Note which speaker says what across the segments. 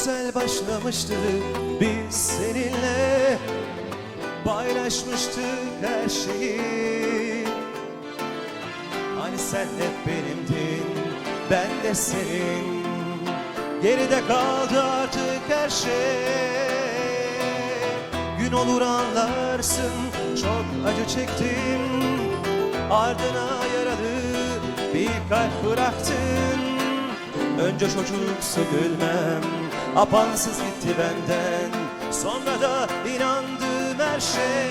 Speaker 1: güzel başlamıştı biz seninle. Paylaşmıştık her şeyi. Hani sen hep benimdin ben de senin. Geride kaldı artık her şey. Gün olur anlarsın çok acı çektim Ardına yaralı bir kalp bıraktın. Önce çocuksu gülmem Apansız gitti benden. Sonra da inandım her şey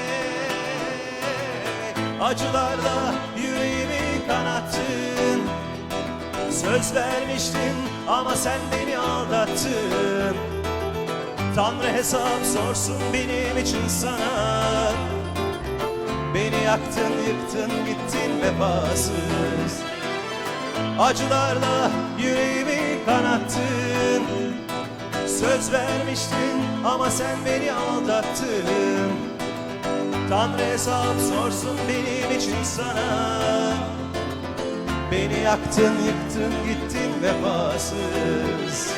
Speaker 1: Acılarla yüreğimi kanattın. Söz vermiştin ama sen beni aldattın. Tanrı hesap sorsun benim için sana. Beni yaktın yıktın gittin vefasız. Acılarla yüreğimi kanattın Söz vermiştin ama sen beni aldattın. Tanrı hesap sorsun benim için sana. Beni yaktın yıktın gittin vefasız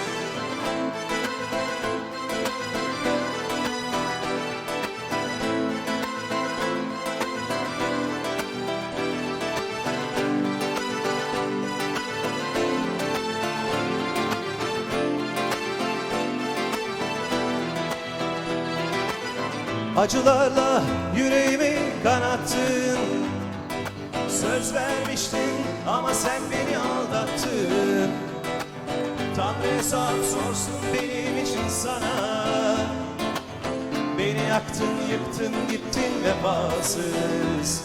Speaker 1: Acılarla yüreğimi kanattın. Söz vermiştin ama sen beni aldattın. Tanrı hesap sorsun benim için sana. Beni yaktın yıktın gittin vefasız.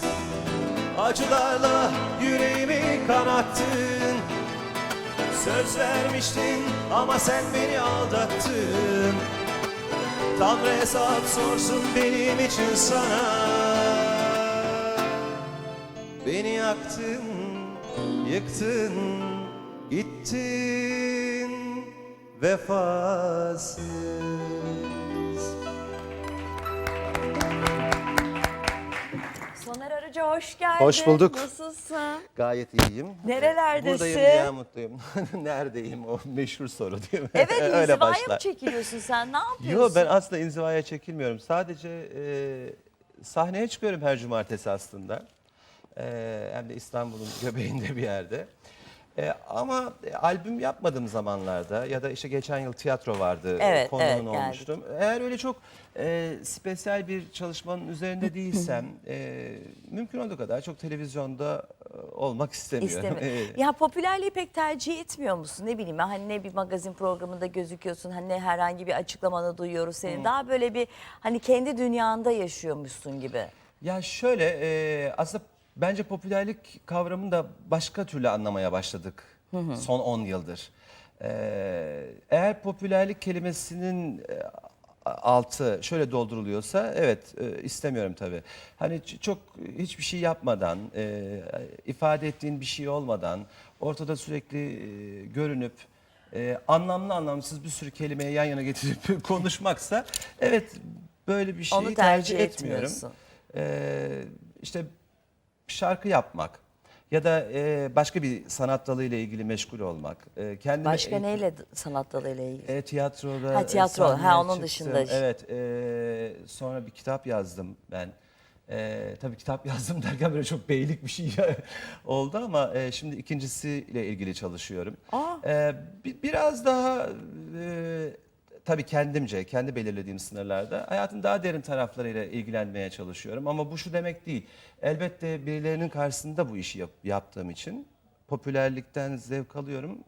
Speaker 1: Acılarla yüreğimi kanattın. Söz vermiştin ama sen beni aldattın Tanrı hesap sorsun benim için sana. Beni yaktın, yıktın, gittin vefasız
Speaker 2: Arıcı hoş geldin.
Speaker 1: Hoş bulduk.
Speaker 2: Nasılsın?
Speaker 1: Gayet iyiyim.
Speaker 2: Nerelerdesin?
Speaker 1: Buradayım ya mutluyum. Neredeyim o meşhur soru değil mi?
Speaker 2: Evet
Speaker 1: Öyle
Speaker 2: inzivaya mı çekiliyorsun sen? Ne
Speaker 1: Yo
Speaker 2: yapıyorsun?
Speaker 1: ben aslında inzivaya çekilmiyorum. Sadece e, sahneye çıkıyorum her cumartesi aslında. E, hem de İstanbul'un göbeğinde bir yerde. E, ama e, albüm yapmadığım zamanlarda ya da işte geçen yıl tiyatro vardı.
Speaker 2: Evet,
Speaker 1: konuğun
Speaker 2: evet, geldik.
Speaker 1: olmuştum. Eğer öyle çok e, spesiyel bir çalışmanın üzerinde değilsem e, mümkün olduğu kadar çok televizyonda e, olmak istemiyorum.
Speaker 2: İstemiyorum.
Speaker 1: Evet.
Speaker 2: ya popülerliği pek tercih etmiyor musun? Ne bileyim hani ne bir magazin programında gözüküyorsun hani ne herhangi bir açıklamanı duyuyoruz senin. Daha böyle bir hani kendi dünyanda yaşıyormuşsun gibi.
Speaker 1: Ya şöyle e, aslında bence popülerlik kavramını da başka türlü anlamaya başladık son 10 yıldır. E, eğer popülerlik kelimesinin e, altı şöyle dolduruluyorsa evet e, istemiyorum tabii. Hani çok hiçbir şey yapmadan, e, ifade ettiğin bir şey olmadan ortada sürekli e, görünüp e, anlamlı anlamsız bir sürü kelimeyi yan yana getirip konuşmaksa evet böyle bir şeyi
Speaker 2: Onu
Speaker 1: tercih,
Speaker 2: tercih
Speaker 1: etmiyorum. Ee, işte şarkı yapmak ya da e, başka bir sanat dalıyla ilgili meşgul olmak. E, kendime,
Speaker 2: Başka neyle sanat dalıyla ilgili?
Speaker 1: E, tiyatroda.
Speaker 2: Ha,
Speaker 1: e,
Speaker 2: tiyatro. Ha, onun
Speaker 1: çıktım.
Speaker 2: dışında.
Speaker 1: Evet. e, sonra bir kitap yazdım ben. E, tabii kitap yazdım derken böyle çok beylik bir şey oldu ama e, şimdi ikincisiyle ilgili çalışıyorum.
Speaker 2: Aa.
Speaker 1: E, bi- biraz daha e, tabii kendimce, kendi belirlediğim sınırlarda hayatın daha derin taraflarıyla ilgilenmeye çalışıyorum. Ama bu şu demek değil. Elbette birilerinin karşısında bu işi yap- yaptığım için popülerlikten zevk alıyorum.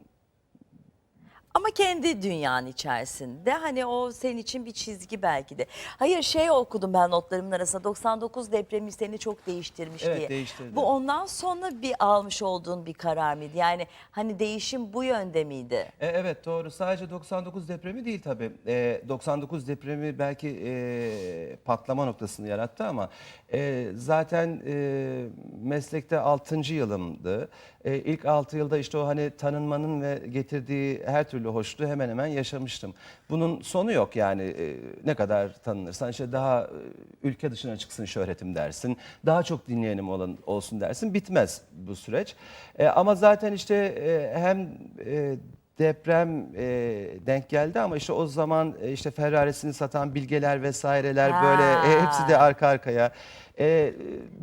Speaker 2: Ama kendi dünyanın içerisinde hani o senin için bir çizgi belki de. Hayır şey okudum ben notlarımın arasında 99 depremi seni çok değiştirmiş
Speaker 1: Evet,
Speaker 2: diye.
Speaker 1: değiştirdi.
Speaker 2: Bu ondan sonra bir almış olduğun bir karar mıydı? Yani hani değişim bu yönde miydi?
Speaker 1: E, evet doğru. Sadece 99 depremi değil tabii. E, 99 depremi belki e, patlama noktasını yarattı ama e, zaten e, meslekte 6. yılımdı. E, ilk 6 yılda işte o hani tanınmanın ve getirdiği her türlü hoşluğu hemen hemen yaşamıştım. Bunun sonu yok yani e, ne kadar tanınırsan işte daha e, ülke dışına çıksın şöhretim dersin. Daha çok dinleyenim olan, olsun dersin. Bitmez bu süreç. E, ama zaten işte e, hem e, deprem e, denk geldi ama işte o zaman e, işte Ferrari'sini satan bilgeler vesaireler
Speaker 2: Ha.
Speaker 1: böyle e, hepsi de arka arkaya. E,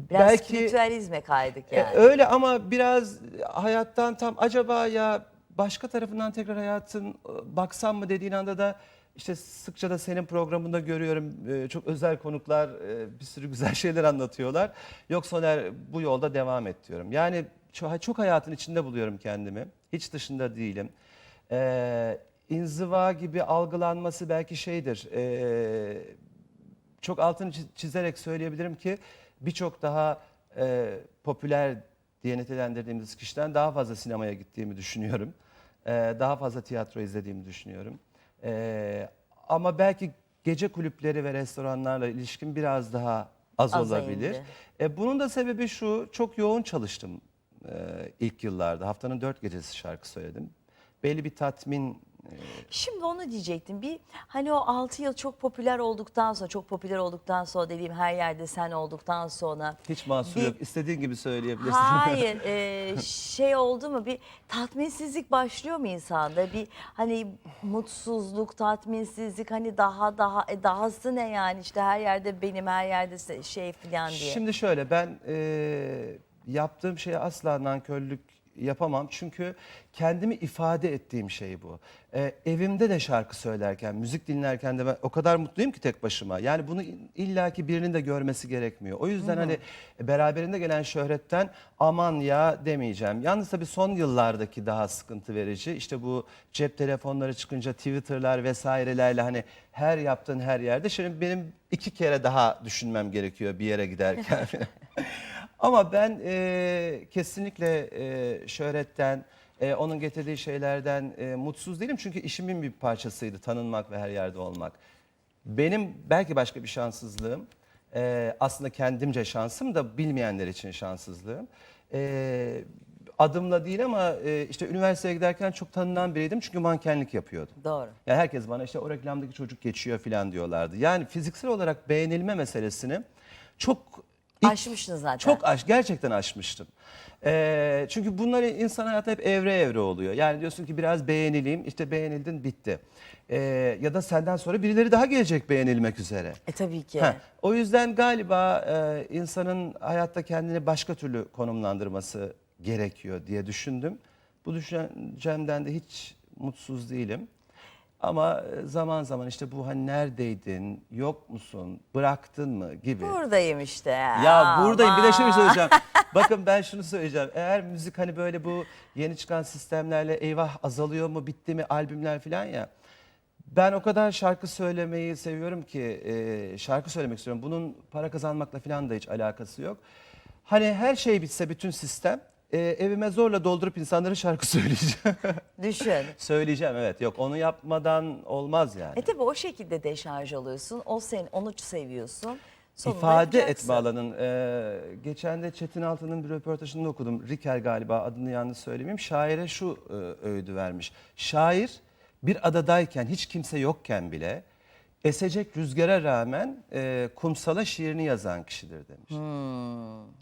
Speaker 2: Biraz
Speaker 1: belki
Speaker 2: spiritüalizme kaydık
Speaker 1: e,
Speaker 2: yani.
Speaker 1: öyle ama biraz hayattan tam acaba ya başka tarafından tekrar hayatın e, baksam mı dediğin anda da işte sıkça da senin programında görüyorum e, çok özel konuklar e, bir sürü güzel şeyler anlatıyorlar. Yok Soner bu yolda devam et diyorum. Yani çok, hayatın içinde buluyorum kendimi. Hiç dışında değilim. Ee, inziva gibi algılanması belki şeydir. ee, çok altını çiz- çizerek söyleyebilirim ki birçok daha e, popüler diye nitelendirdiğimiz kişiden daha fazla sinemaya gittiğimi düşünüyorum. Ee, daha fazla tiyatro izlediğimi düşünüyorum. Ee, ama belki gece kulüpleri ve restoranlarla ilişkim biraz daha az
Speaker 2: Aza
Speaker 1: olabilir.
Speaker 2: indi.
Speaker 1: E, bunun da sebebi şu, çok yoğun çalıştım e, ilk yıllarda. Haftanın dört gecesi şarkı söyledim. Belli bir tatmin
Speaker 2: Şimdi onu diyecektim. Bir hani o 6 yıl çok popüler olduktan sonra, çok popüler olduktan sonra dediğim her yerde sen olduktan sonra
Speaker 1: hiç mahsur
Speaker 2: Bir-
Speaker 1: yok. İstediğin gibi söyleyebilirsin.
Speaker 2: Hayır, e, şey oldu mu bir tatminsizlik başlıyor mu insanda? Bir hani mutsuzluk, tatminsizlik hani daha daha e, dahası ne yani işte her yerde benim her yerde se- şey filan diye.
Speaker 1: Şimdi şöyle ben e, yaptığım şeye asla nankörlük yapamam. Çünkü kendimi ifade ettiğim şey bu. E, evimde de şarkı söylerken, müzik dinlerken de ben o kadar mutluyum ki tek başıma. Yani bunu illaki birinin de görmesi gerekmiyor. O yüzden hani beraberinde gelen şöhretten aman ya demeyeceğim. Yalnız tabii son yıllardaki daha sıkıntı verici. İşte bu cep telefonları çıkınca Twitter'lar vesairelerle hani her yaptığın her yerde. Şimdi benim iki kere daha düşünmem gerekiyor bir yere giderken. Ama ben e, kesinlikle e, şöhretten, e, onun getirdiği şeylerden e, mutsuz değilim. Çünkü işimin bir parçasıydı tanınmak ve her yerde olmak. Benim belki başka bir şanssızlığım, e, aslında kendimce şansım da bilmeyenler için şanssızlığım. E, adımla değil ama e, işte üniversiteye giderken çok tanınan biriydim çünkü mankenlik yapıyordum.
Speaker 2: Doğru.
Speaker 1: Yani herkes bana işte o reklamdaki çocuk geçiyor falan diyorlardı. Yani fiziksel olarak beğenilme meselesini çok ilk-
Speaker 2: Aşmıştın zaten.
Speaker 1: Çok aş, gerçekten aşmıştım. Ee, çünkü bunlar insan hayatı hep evre evre oluyor. Yani diyorsun ki biraz beğenileyim, işte beğenildin bitti. Ee, ya da senden sonra birileri daha gelecek beğenilmek üzere.
Speaker 2: E tabii ki.
Speaker 1: Heh, o yüzden galiba e, insanın hayatta kendini başka türlü konumlandırması gerekiyor diye düşündüm. Bu düşüncemden de hiç mutsuz değilim. Ama e, zaman zaman işte bu hani neredeydin, yok musun, bıraktın mı gibi.
Speaker 2: Buradayım işte.
Speaker 1: Ya buradayım bir de şey
Speaker 2: Aman.
Speaker 1: söyleyeceğim. Bakın ben şunu söyleyeceğim. Eğer müzik hani böyle bu yeni çıkan sistemlerle eyvah azalıyor mu bitti mi albümler falan ya. Ben o kadar şarkı söylemeyi seviyorum ki e, şarkı söylemek istiyorum. Bunun para kazanmakla falan da hiç alakası yok. Hani her şey bitse bütün sistem e, evime zorla doldurup insanlara şarkı söyleyeceğim.
Speaker 2: Düşün.
Speaker 1: söyleyeceğim evet yok onu yapmadan olmaz yani.
Speaker 2: E tabii o şekilde deşarj alıyorsun. O sen onu seviyorsun. Sonunda
Speaker 1: İfade
Speaker 2: yapacaksın.
Speaker 1: etme alanın. Ee, geçen de Çetin Altan'ın bir röportajını okudum. Riker galiba adını yanlış söylemeyeyim. Şaire şu e, öğüdü vermiş. Şair bir adadayken hiç kimse yokken bile esecek rüzgara rağmen e, kumsala şiirini yazan kişidir demiş.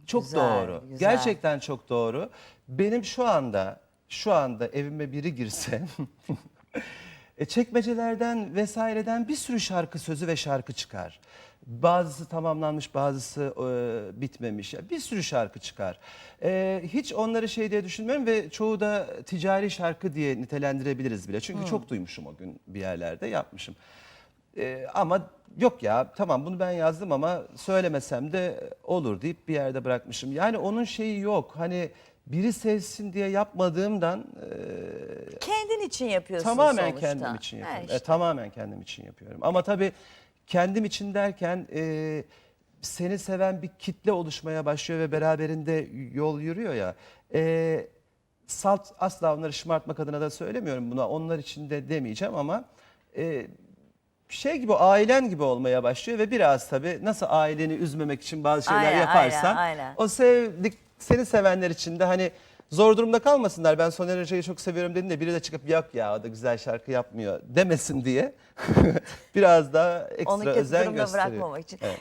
Speaker 1: çok
Speaker 2: Hmm, güzel,
Speaker 1: doğru.
Speaker 2: güzel.
Speaker 1: Gerçekten çok doğru. Benim şu anda şu anda evime biri girse E, çekmecelerden vesaireden bir sürü şarkı sözü ve şarkı çıkar. Bazısı tamamlanmış, bazısı e, bitmemiş. Bir sürü şarkı çıkar. E, hiç onları şey diye düşünmüyorum ve çoğu da ticari şarkı diye nitelendirebiliriz bile. Çünkü çok duymuşum o gün bir yerlerde yapmışım. E, ama yok ya tamam bunu ben yazdım ama söylemesem de olur deyip bir yerde bırakmışım. Yani onun şeyi yok. Hani biri sevsin diye yapmadığımdan e,
Speaker 2: Kendin için yapıyorsun
Speaker 1: Tamamen
Speaker 2: sonuçta.
Speaker 1: kendim için
Speaker 2: Ha,
Speaker 1: yapıyorum.
Speaker 2: işte.
Speaker 1: E, tamamen kendim için yapıyorum. Ama tabii kendim için derken e, seni seven bir kitle oluşmaya başlıyor ve beraberinde yol yürüyor ya. E, salt asla onları şımartmak adına da söylemiyorum buna. Onlar için de demeyeceğim ama e, şey gibi ailen gibi olmaya başlıyor ve biraz tabii nasıl aileni üzmemek için bazı şeyler
Speaker 2: Aynen,
Speaker 1: yaparsan
Speaker 2: aynen, aynen.
Speaker 1: o sevdik seni sevenler için de hani zor durumda kalmasınlar. Ben Soner Hoca'yı çok seviyorum dediğinde biri de çıkıp yok ya o da güzel şarkı yapmıyor demesin diye biraz daha ekstra
Speaker 2: Onu kötü
Speaker 1: özen
Speaker 2: durumda
Speaker 1: gösteriyor.
Speaker 2: bırakmamak için.
Speaker 1: Evet.